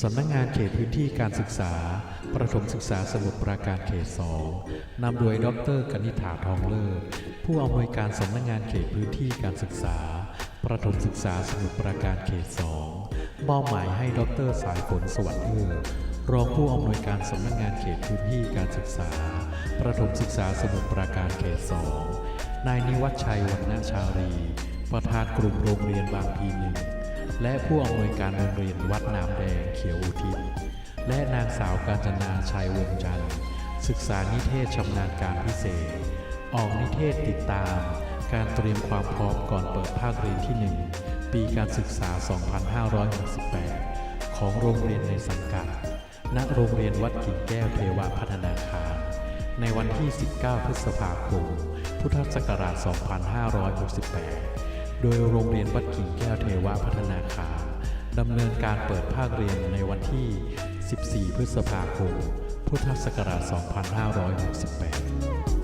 สำนักงานเขตพื้นที่การศึกษา ประถมศึกษาสมุทรปราการเขตสองนำโดยดรกนิษฐาทองเลิศผู้อำนวยการสำนักงานเขตพื้นที่การศึกษา ประถมศึกษาสมุทรปราการเขตสองมอบหมายให้ดรสายฝนสวัสดิ์เอื้อรองผู้อำนวยการสำนักงานเขตพื้นที่การศึกษา ประถมศึกษาสมุทรปราการเขตสองนายนิวัฒชัยวรรณชารี ประธานกลุ่มโรงเรียนบางพีหนึ่ง และผู้อำนวยการโรงเรียนวัดน้ำแดงเขียวอุทิศ และนางสาวกาญจนาชัยวงจันทร์ศึกษานิเทศชำนาญการพิเศษ ออกนิเทศติดตาม การเตรียมความพร้อมก่อนเปิดภาคเรียนที่ 1 ปีการศึกษา 2568 ของโรงเรียนในสังกัด ณ โรงเรียนวัดกิ่งแก้วเทวพัฒนาคาร ในวันที่ 19 พฤษภาคม พุทธศักราช 2568 โดยโรงเรียนวัดกิ่งแก้วเทวพัฒนาคาดำเนินการเปิดภาคเรียนในวันที่ 14 พฤษภาคม พุทธศักราช 2568